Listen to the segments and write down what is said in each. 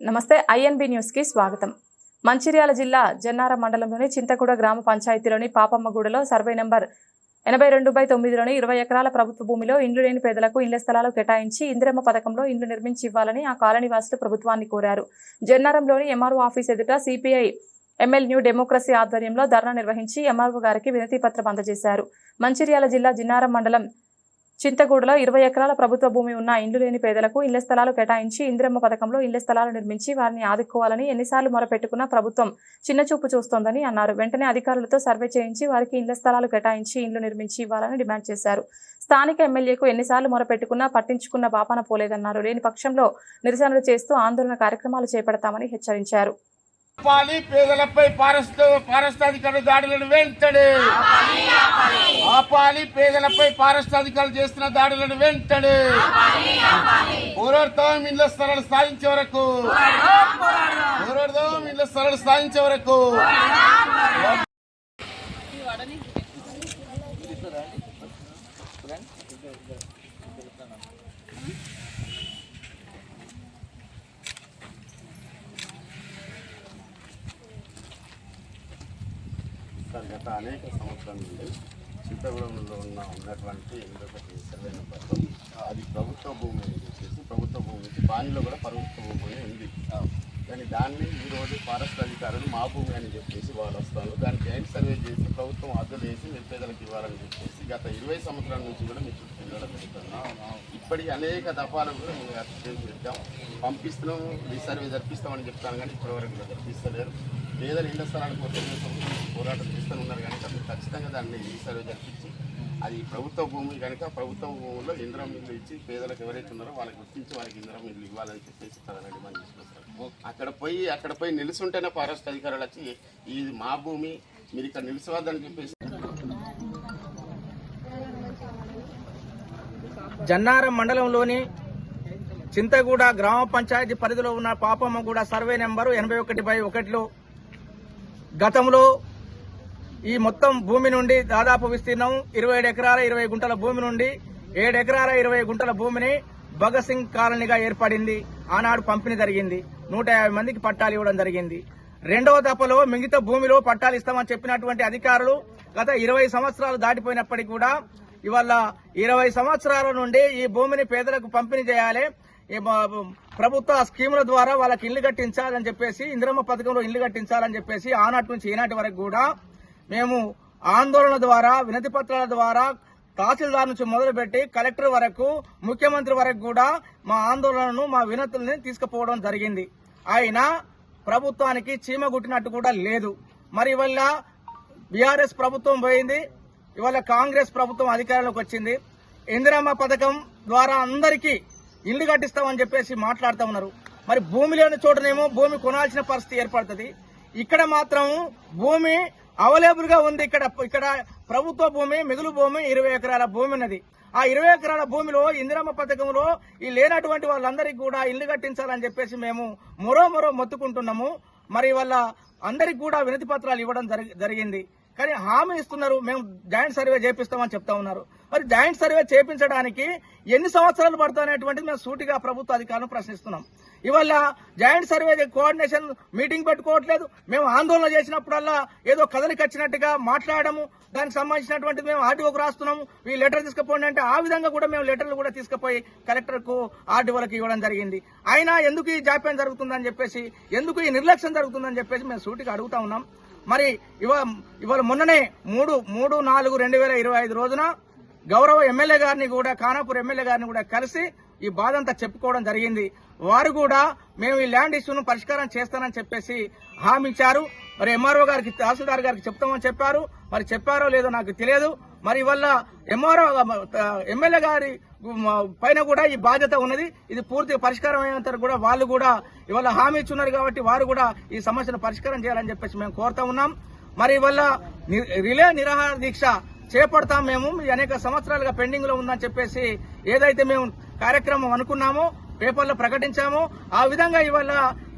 నమస్తే ఐఎన్బి న్యూస్కి స్వాగతం. మంచిర్యాల జిల్లా జన్నారం మండలంలోని చింతగూడ గ్రామ పంచాయతీలోని పాపమ్మగూడలో సర్వే నెంబర్ ఎనభై రెండు బై తొమ్మిదిలోని ఇరవై ఎకరాల ప్రభుత్వ భూమిలో ఇండ్లు లేని పేదలకు ఇళ్ళ స్థలాలు కేటాయించి ఇందిరమ్మ పథకంలో ఇండ్లు నిర్మించి ఇవ్వాలని ఆ కాలనీ వాసులు ప్రభుత్వాన్ని కోరారు. జన్నారంలోని ఎంఆర్ఓ ఆఫీస్ ఎదుట సిపిఐ ఎంఎల్ న్యూ డెమోక్రసీ ఆధ్వర్యంలో ధర్నా నిర్వహించి ఎంఆర్ఓ గారికి వినతి పత్రం అందజేశారు. మంచిర్యాల జిల్లా జిన్నారం మండలం చింతగూడలో ఇరవై ఎకరాల ప్రభుత్వ భూమి ఉన్న ఇండ్లు లేని పేదలకు ఇళ్ళ స్థలాలు కేటాయించి ఇంద్రమ్మ పథకంలో ఇళ్ళ స్థలాలు నిర్మించి వారిని ఆదుకోవాలని ఎన్నిసార్లు మొరపెట్టుకున్నా ప్రభుత్వం చిన్నచూపు చూస్తోందని అన్నారు. వెంటనే అధికారులతో సర్వే చేయించి వారికి ఇళ్ళ స్థలాలు కేటాయించి ఇండ్లు నిర్మించి ఇవ్వాలని డిమాండ్ చేశారు. స్థానిక ఎమ్మెల్యేకు ఎన్నిసార్లు మొరపెట్టుకున్నా పట్టించుకున్న బాపాన పోలేదన్నారు. లేని పక్షంలో నిరసనలు చేస్తూ ఆందోళన కార్యక్రమాలు చేపడతామని హెచ్చరించారు. పేదలపై పారస్త దాడులను వెంటనే ఆపాలి పేదలపై పారస్తాధికారులు చేస్తున్న దాడులను వెంటనే పోరాడతాం ఇళ్ళ స్థలాలు సాధించే వరకు. పోరాడదాం ఇళ్ళ స్థలాలు సాధించే వరకు. గత అనేక సంవత్సరాల నుండి చింతగూడెంలో ఉన్న ఉన్నటువంటి ఇంకొకటి సర్వే నెంబర్లో అది ప్రభుత్వ భూమి అని చెప్పేసి ప్రభుత్వ భూమి నుంచి కూడా ప్రభుత్వ భూమి ఉంది. కానీ దాన్ని ఈరోజు ఫారెస్ట్ అధికారులు మా భూమి అని చెప్పేసి వాళ్ళు వస్తారు. దాన్ని జాయింట్ సర్వే చేసి ప్రభుత్వం అద్దెలు వేసి నిరుపేదలకు ఇవ్వాలని చెప్పేసి గత ఇరవై సంవత్సరాల నుంచి కూడా మీ చుట్టూ తిరగడం జరుగుతుంది. ఇప్పటికి అనేక దఫాలు కూడా మేము చేసి పెట్టాం పంపిస్తున్నాం రీసర్వే జరిపిస్తామని చెప్తాను కానీ ఇప్పటివరకు కూడా జరిపిస్తలేరు పేదలు ఇళ్ళ స్థలాల కోసం పోరాటం చేస్తూనే ఉన్నారు కనుక అసలు ఖచ్చితంగా దాన్ని రీసర్వే జరిపించి అది ప్రభుత్వ భూమి కనుక ప్రభుత్వ భూముల్లో ఇంద్రం ఇల్లు ఇచ్చి పేదలకు ఎవరైతే ఉన్నారో వాళ్ళకి గుర్తించి వాళ్ళకి ఇంద్రం ఇల్లు ఇవ్వాలని చెప్పేసి ప్రధాన డిమాండ్ చేసుకొస్తారు అక్కడ పోయి అక్కడ పోయి నిలుసుంటేనే ఫారెస్ట్ అధికారులు వచ్చి ఇది మా భూమి మీరు ఇక్కడ నిలిచవద్దని చెప్పేసి జన్నారం మండలంలోని చింతగూడ గ్రామ పంచాయతీ పరిధిలో ఉన్న పాపమ్మగూడ సర్వే నెంబరు ఎనభై ఒకటి బై ఒకటిలో గతంలో ఈ మొత్తం భూమి నుండి దాదాపు విస్తీర్ణం ఇరవై ఎకరాల ఇరవై గుంటల భూమి నుండి ఏడు ఎకరాల ఇరవై గుంటల భూమిని భగత్ సింగ్ కాలనీగా ఏర్పడింది. ఆనాడు పంపిణీ జరిగింది. నూట యాభై మందికి పట్టాలు ఇవ్వడం జరిగింది. రెండవ దఫలో మిగతా భూమిలో పట్టాలు ఇస్తామని చెప్పినటువంటి అధికారులు గత ఇరవై సంవత్సరాలు దాటిపోయినప్పటికీ కూడా ఇవాళ ఇరవై సంవత్సరాల నుండి ఈ భూమిని పేదలకు పంపిణీ చేయాలి. ప్రభుత్వ స్కీముల ద్వారా వాళ్ళకి ఇల్లు కట్టించాలని చెప్పేసి ఇందిరమ్మ పథకంలో ఇల్లు కట్టించాలని చెప్పేసి ఆనాటి నుంచి ఈనాటి వరకు కూడా మేము ఆందోళన ద్వారా వినతి పత్రాల ద్వారా తహసీల్దార్ నుంచి మొదలుపెట్టి కలెక్టర్ వరకు ముఖ్యమంత్రి వరకు కూడా మా ఆందోళనను మా వినతుల్ని తీసుకుపోవడం జరిగింది. అయినా ప్రభుత్వానికి చీమ గుట్టినట్టు కూడా లేదు. మరి ఇవాళ బీఆర్ఎస్ ప్రభుత్వం పోయింది ఇవాళ కాంగ్రెస్ ప్రభుత్వం అధికారంలోకి వచ్చింది. ఇందిరమ్మ పథకం ద్వారా అందరికీ ఇల్లు కట్టిస్తామని చెప్పేసి మాట్లాడుతూ ఉన్నారు. మరి భూమి లేని చోటనేమో భూమి కొనాల్సిన పరిస్థితి ఏర్పడుతుంది. ఇక్కడ మాత్రం భూమి అవైలబుల్గా ఉంది. ఇక్కడ ఇక్కడ ప్రభుత్వ భూమి మిగులు భూమి ఇరవై ఎకరాల భూమి ఉన్నది. ఆ ఇరవై ఎకరాల భూమిలో ఇందిరమ్మ పథకంలో ఈ లేనటువంటి వాళ్ళందరికీ కూడా ఇల్లు కట్టించాలని చెప్పేసి మేము మరో మరో మొత్తుకుంటున్నాము. మరి వాళ్ళ అందరికి కూడా వినతి పత్రాలు ఇవ్వడం జరిగింది. కానీ హామీ ఇస్తున్నారు. మేము జాయింట్ సర్వే చేపిస్తామని చెప్తా ఉన్నారు. మరి జాయింట్ సర్వే చేపించడానికి ఎన్ని సంవత్సరాలు పడుతున్నటువంటిది మేము సూటిగా ప్రభుత్వ అధికారులను ప్రశ్నిస్తున్నాం. ఇవాళ జాయింట్ సర్వే కోఆర్డినేషన్ మీటింగ్ పెట్టుకోవట్లేదు. మేము ఆందోళన చేసినప్పుడల్లా ఏదో కథలికి వచ్చినట్టుగా మాట్లాడము. దానికి సంబంధించినటువంటిది మేము ఆర్డీఓకు రాస్తున్నాము. ఈ లెటర్ తీసుకుపోండి అంటే ఆ విధంగా కూడా మేము లెటర్లు కూడా తీసుకుపోయి కలెక్టర్కు ఆర్డీఓలకు ఇవ్వడం జరిగింది. అయినా ఎందుకు ఈ జాప్యం జరుగుతుందని చెప్పేసి ఎందుకు ఈ నిర్లక్ష్యం జరుగుతుందని చెప్పేసి మేము సూటిగా అడుగుతా ఉన్నాం. మరి ఇవ ఇవాళ మొన్ననే మూడు మూడు నాలుగు రెండు వేల ఇరవై ఐదు రోజున గౌరవ ఎమ్మెల్యే గారిని కూడా ఖానాపూర్ ఎమ్మెల్యే గారిని కూడా కలిసి ఈ బాధ అంతా చెప్పుకోవడం జరిగింది. వారు కూడా మేము ఈ ల్యాండ్ ఇష్యూను పరిష్కారం చేస్తానని చెప్పేసి హామీ ఇచ్చారు. మరి ఎంఆర్ఓ గారికి తహసీల్దార్ గారికి చెప్తామని చెప్పారు. మరి చెప్పారో లేదో నాకు తెలియదు. మరి ఇవల్ల ఎంఆర్ఓ ఎమ్మెల్యే గారి పైన కూడా ఈ బాధ్యత ఉన్నది. ఇది పూర్తిగా పరిష్కారం అయినంత కూడా వాళ్ళు కూడా ఇవాళ హామీ ఇచ్చున్నారు కాబట్టి వారు కూడా ఈ సమస్యను పరిష్కారం చేయాలని చెప్పేసి మేము కోరుతా ఉన్నాం. మరి ఇవల్ల రిలే నిరాహార దీక్ష చేపడతాం మేము. అనేక సంవత్సరాలుగా పెండింగ్లో ఉందని చెప్పేసి ఏదైతే మేము కార్యక్రమం అనుకున్నామో పేపర్లో ప్రకటించామో ఆ విధంగా ఇవాళ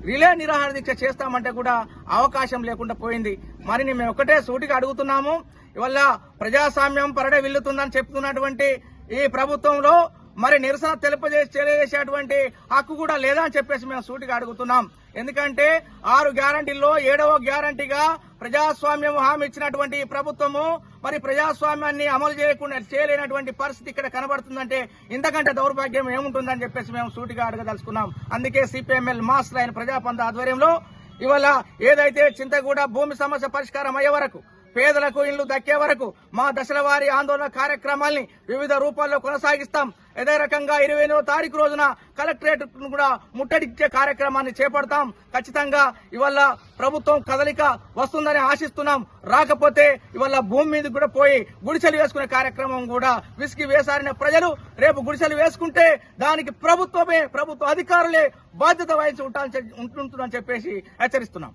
రిలే నిరాహార దీక్ష చేస్తామంటే కూడా అవకాశం లేకుండా పోయింది. మరి మేము ఒకటే సూటిగా అడుగుతున్నాము. ఇవల్ల ప్రజాస్వామ్యం పరడే విల్లుతుందని చెప్తున్నటువంటి ఈ ప్రభుత్వంలో మరి నిరసన తెలిపజేసి తెలియజేసేటువంటి హక్కు కూడా లేదా అని చెప్పేసి మేము సూటిగా అడుగుతున్నాం. ఎందుకంటే ఆరు గ్యారంటీల్లో ఏడవ గ్యారంటీగా ప్రజాస్వామ్యం హామీ ఇచ్చినటువంటి ప్రభుత్వము మరి ప్రజాస్వామ్యాన్ని అమలు చేయకుండా చేయలేనటువంటి పరిస్థితి ఇక్కడ కనబడుతుందంటే ఇంతకంటే దౌర్భాగ్యం ఏముంటుందని చెప్పేసి మేము సూటిగా అడగదలుచుకున్నాం. అందుకే సిపిఎంఎల్ మాస్టర్ అయిన ప్రజాపంత ఆధ్వర్యంలో ఇవాళ ఏదైతే చింతగూడ భూమి సమస్య పరిష్కారం అయ్యే వరకు పేదలకు ఇళ్ళు దక్కే వరకు మా దశల వారి ఆందోళన కార్యక్రమాల్ని వివిధ రూపాల్లో కొనసాగిస్తాం. అదే రకంగా ఇరవై ఎనిమిదో తారీఖు రోజున కలెక్టరేట్ కూడా ముట్టడిచ్చే కార్యక్రమాన్ని చేపడతాం. ఖచ్చితంగా ఇవాళ ప్రభుత్వం కదలిక వస్తుందని ఆశిస్తున్నాం. రాకపోతే ఇవాళ భూమి మీద కూడా పోయి గుడిసెలు వేసుకునే కార్యక్రమం కూడా విసిగి వేసారిన ప్రజలు రేపు గుడిసెలు వేసుకుంటే దానికి ప్రభుత్వమే ప్రభుత్వ అధికారులే బాధ్యత వహించి ఉంటాలని ఉంటుందని చెప్పేసి హెచ్చరిస్తున్నాం.